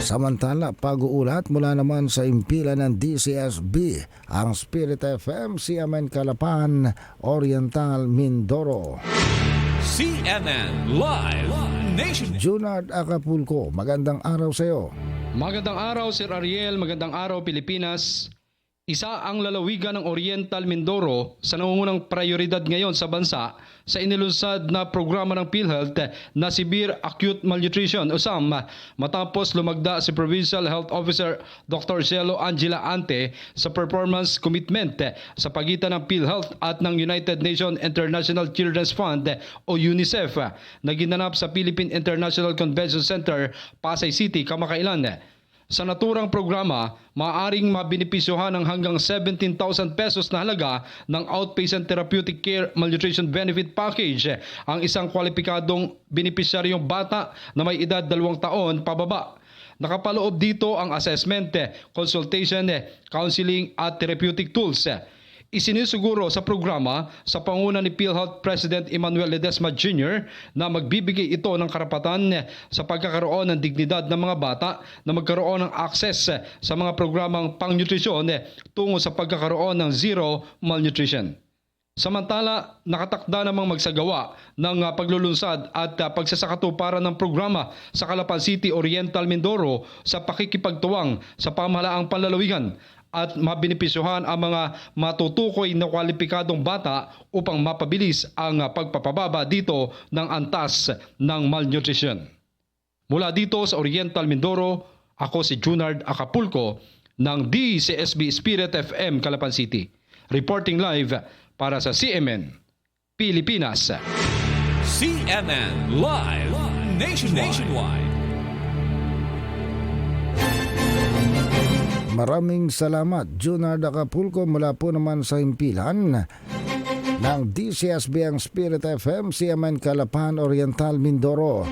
Samantala, pag-uulat mula naman sa impila ng DCSB, ang Spirit FM, CMN Calapan, Oriental, Mindoro. CNN Live Nation. Junard Acapulco, magandang araw sa iyo. Magandang araw Sir Ariel, magandang araw Pilipinas. Isa ang lalawigan ng Oriental Mindoro sa nangungunang prioridad ngayon sa bansa sa inilunsad na programa ng PhilHealth na Severe Acute Malnutrition o SAM matapos lumagda si Provincial Health Officer Dr. Cielo Angela Ante sa performance commitment sa pagitan ng PhilHealth at ng United Nations International Children's Fund o UNICEF na ginanap sa Philippine International Convention Center, Pasay City, kamakailan. Sa naturang programa, maaaring mabinipisyohan ng hanggang 17,000 pesos na halaga ng Outpatient Therapeutic Care Malnutrition Benefit Package ang isang kwalipikadong benepisyaryong bata na may edad dalawang taon pababa. Nakapaloob dito ang assessment, consultation, counseling at therapeutic tools. Isinisiguro sa programa sa panguna ni PhilHealth President Emmanuel Ledesma Jr. na magbibigay ito ng karapatan sa pagkakaroon ng dignidad ng mga bata na magkaroon ng access sa mga programang pangnutrisyon tungo sa pagkakaroon ng zero malnutrition. Samantala, nakatakda namang magsagawa ng ah, paglulunsad at ah, pagsasakatuparan ng programa sa Calapan City, Oriental, Mindoro sa pakikipagtuwang sa pamahalaang panlalawigan at mabinipisyohan ang mga matutukoy na kwalipikadong bata upang mapabilis ang pagpapababa dito ng antas ng malnutrition. Mula dito sa Oriental Mindoro, ako si Junard Acapulco ng DCSB Spirit FM Calapan City. Reporting live para sa CMN Pilipinas. CNN Live. Nationwide. Maraming salamat, Junard Acapulco, mula po naman sa impilan ng DCSB ang Spirit FM, CMN Calapan, Oriental, Mindoro.